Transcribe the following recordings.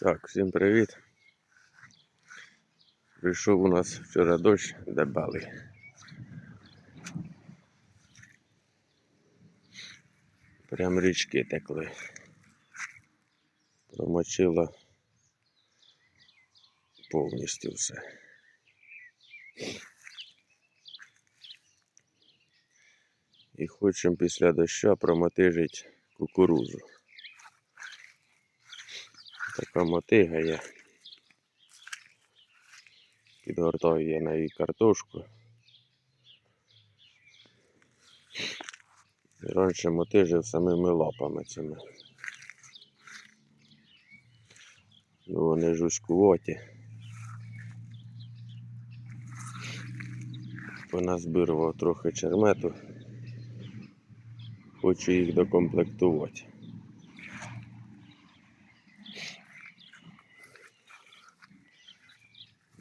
Так, всім привіт. Прийшов у нас вчора дощ дебелий. Прям річки текли. Промочило повністю все. І хочемо після доща промотижити кукурузу. Така мотига є. Підгортаю я на її картошку. Раніше мотижив самими лапами цими. Ну вони жучкуваті. Поназбирував трохи чермету. Хочу їх докомплектувати.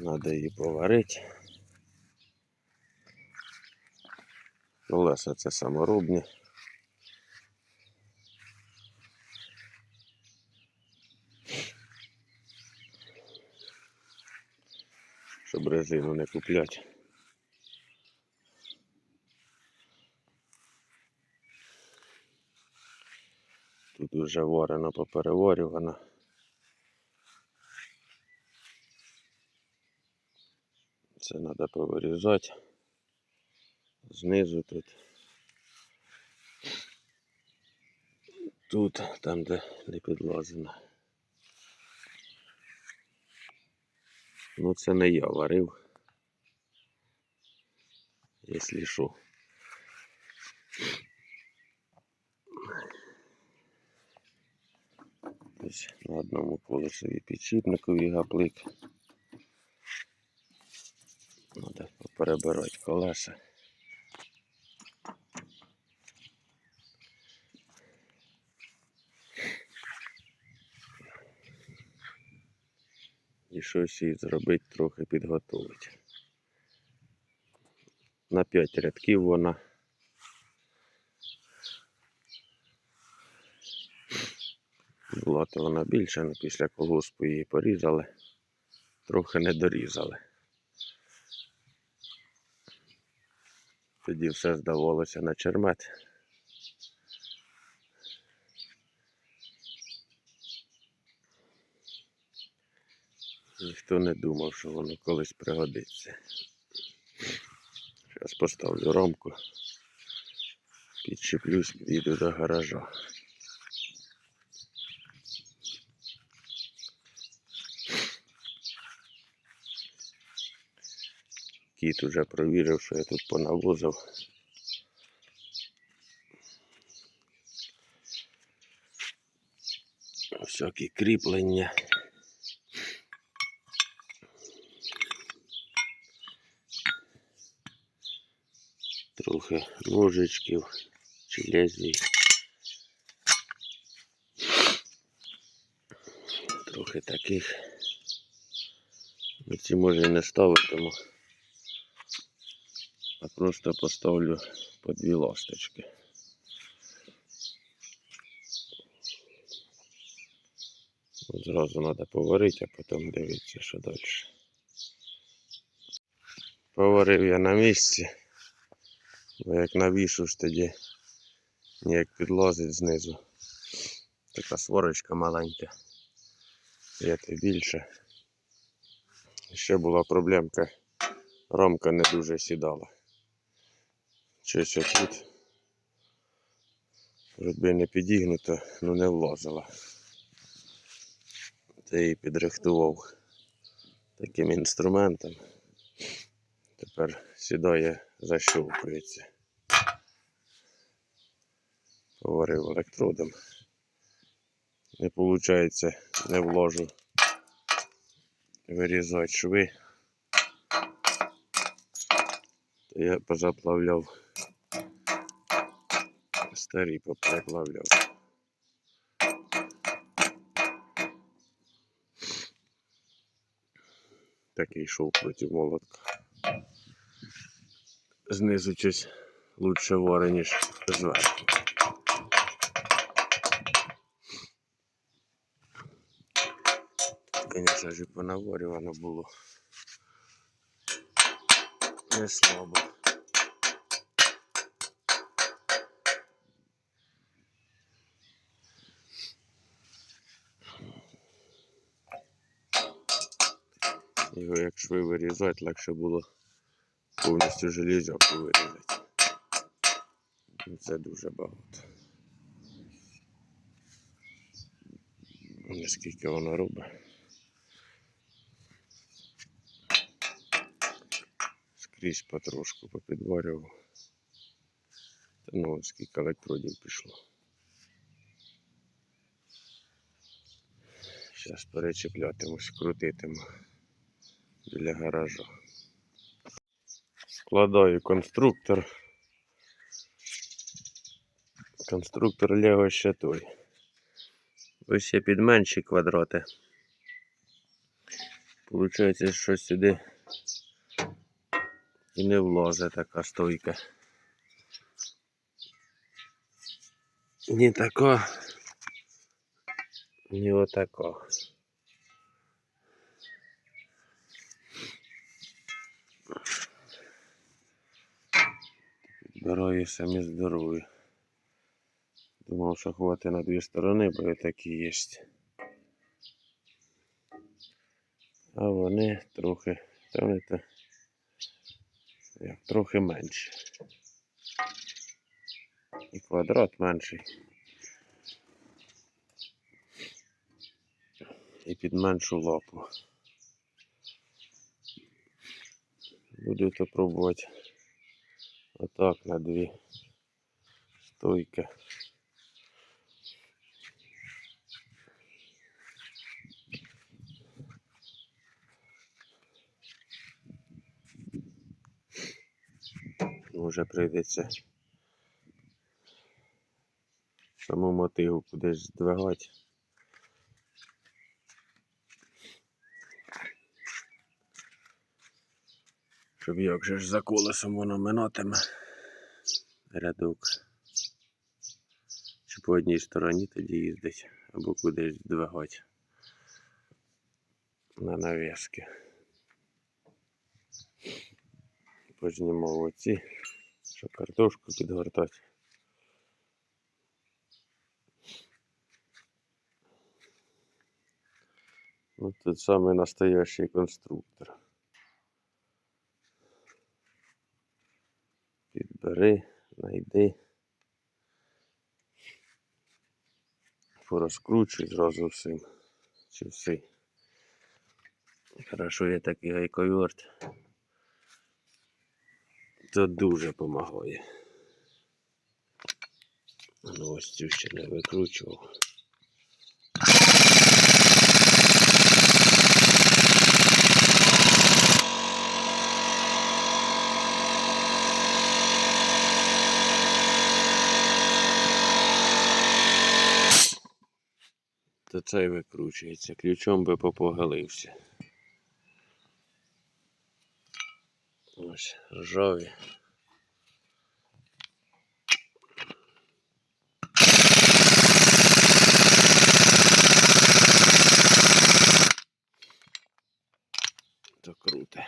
Надо її поварити. Колеса це саморобні. Щоб резину не купляти. Тут вже варено попереварювано. Це треба повирізати. Знизу тут. Тут, там, де не підлазено. Ну це не я варив. Якщо що. Ось на одному колесові підшипникові гаплик. Надо перебирати колеса. І щось їй зробити, трохи підготувати. На 5 рядків вона. Була то вона більша, але після колгоспу її порізали, трохи не дорізали. Тоді все здавалося на чермет. Ніхто не думав, що воно колись пригодиться. Зараз поставлю рамку, підчеплюсь, піду до гаража. Кіт уже провірив, що я тут понавозив. Всякі кріплення. Трохи ножичків чи лезвій. Трохи таких. Ці може не ставитиму просто поставлю по дві ласточки. Зразу треба поварити, а потім дивитися, що далі. Поварив я на місці, бо як навішу ж тоді ніяк підлазить знизу. Така сворочка маленька. Є то більше. Ще була проблемка, рамка не дуже сідала. Щось отут. Вроді не підігнуто, ну не влазила. Та її підрихтував таким інструментом. Тепер сідає, защовкується. Поварив електродом. Не виходить, не вложу вирізати шви. То я позаплавляв старі попереплавляв. Такий йшов проти молотка. Знизу щось лучше варе, ніж зверху. звісно ж, понаварювано було. Не слабо. Його як шви вирізати, легше було повністю железяку вирізати. Це дуже багато. Наскільки воно робить. Скрізь потрошку попідварював. Та ну, скільки електродів пішло. Зараз перечіплятимусь, крутитиму біля гаража. Складаю конструктор. Конструктор Лего ще той. Ось є під менші квадрати. Получається, що сюди і не влазить така стойка. Ні така, ні отака. Здорові самі здорові. Думав, що хватить на дві сторони, бо і такі є. А вони трохи, та вони то трохи менше. І квадрат менший. І під меншу лапу. Буду то пробувати отак на дві стойки. Може прийдеться саму мотигу кудись здвигати. Щоб як же ж за колесом воно минатиме рядок. Чи по одній стороні тоді їздить, або кудись здвигати на навіски. Познімав оці, щоб картошку підгортати. Ну, тут самый настоящий конструктор. Підбери, найди. Порозкручуй зразу всім. Чи всі. Хорошо, є такий гайковерт. То дуже допомагає. Ну ось цю ще не викручував. То цей викручується. Ключом би попогалився. Ось ржаві. То круто.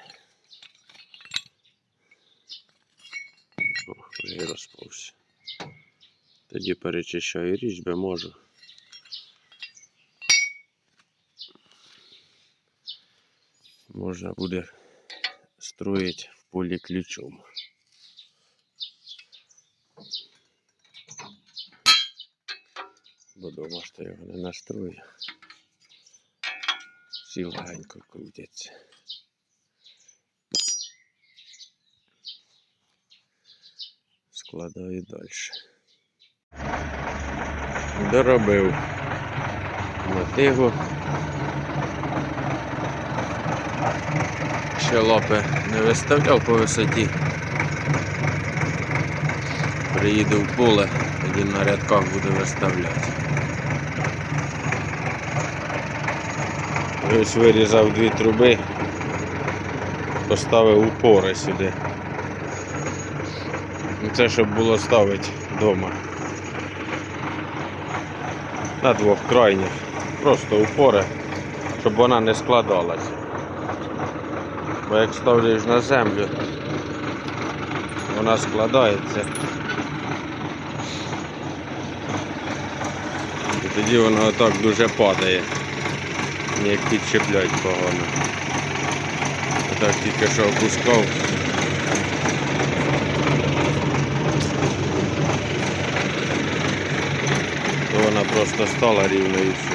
О, вже і розповся. Тоді перечищаю різьби можу. Можна буде строїть в полі ключом. Бо дома то його не настрою. Всі легенько крутяться. Складаю далі. Доробив мотигу. Ще лапи не виставляв по висоті. Приїду в поле, тоді на рядках буду виставляти. Ось вирізав дві труби, поставив упори сюди. Ну, Це щоб було ставити вдома. На двох крайніх. Просто упори щоб вона не складалася. Бо як ставляєш на землю, вона складається. І тоді вона отак дуже падає. Як підчеплять погано. Отак тільки що опускав. То вона просто стала рівно і все.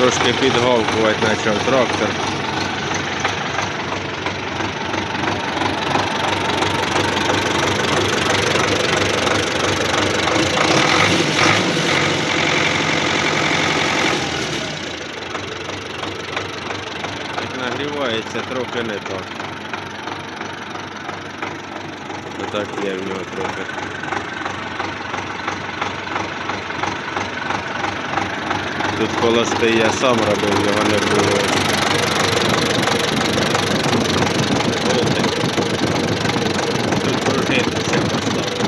Трошки підговкувати почав трактор. Нагрівається, трохи не так. Отак є в нього трохи. Тут холостий я сам робив, його не було. Болтик. Тут пружинку ще поставив.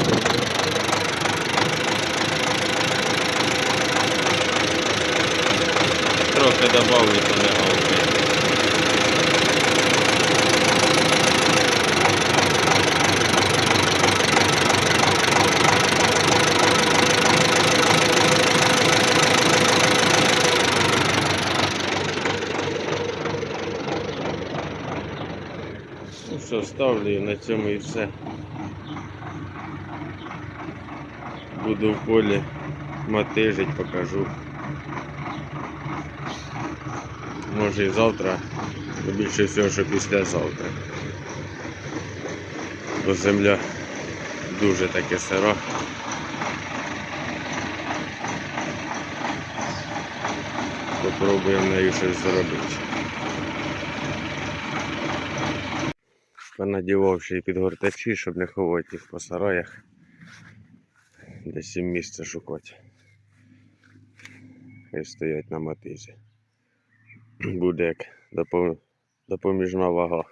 Трохи добавлю, то не голки. Ну що, ставлю і на цьому і все. Буду в полі мотижить, покажу. Може і завтра, але більше всього, що післязавтра. Бо земля дуже таке сира. Попробуємо нею щось зробити. Понадівав ще й підгортачі, щоб не ховати їх по сараях. Десь їм місце шукати. Хай стоять на мотизі. Буде як допом- допоміжна вага,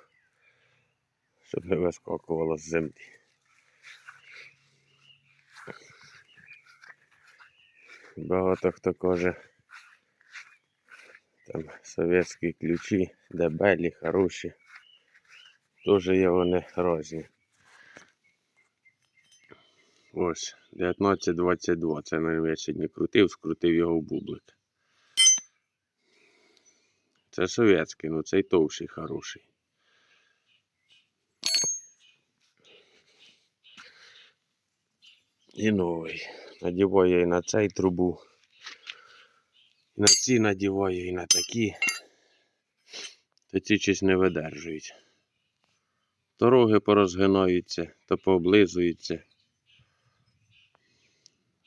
щоб не вискакувало з землі. Багато хто каже, там совєтські ключі, дебелі, хороші. Теж є вони різні. Ось, 1922. Це я сьогодні крутив, скрутив його в бублик. Це совєтський, ну цей товщий хороший. І новий. Надіваю і на цей трубу. І на ці надіваю, і на такі. То ці щось не видержують. Дороги порозгинаються, то пооблизуються.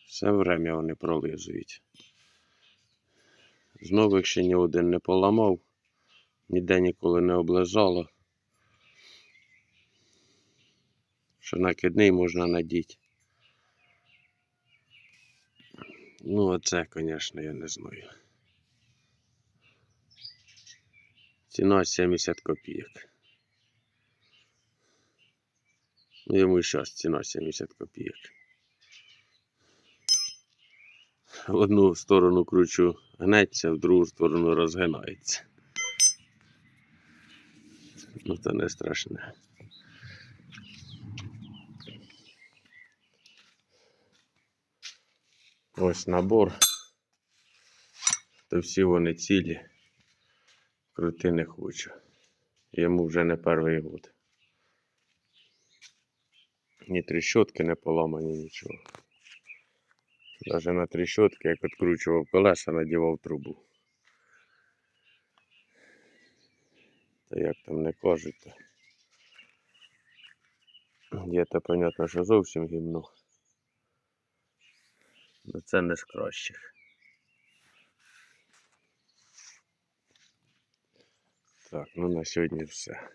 Все время вони пролизують. З нових ще ні один не поламав, ніде ніколи не облизало. Що накидний можна надіти. Ну, оце, звісно, я не знаю. Ціна 70 копійок. Ну, йому зараз ціна 70 копійок. В одну сторону кручу гнеться, в другу сторону розгинається. Ну, то не страшне. Ось набор. То всі вони цілі. Крути не хочу. Йому вже не перший год. Ні тріщотки не поламані, нічого. Даже на тріщотки, як відкручував колеса, надівав трубу. Та як там не кажуть, є то понятно, що зовсім гімно. Но це не з кращих. Так, ну на сьогодні все.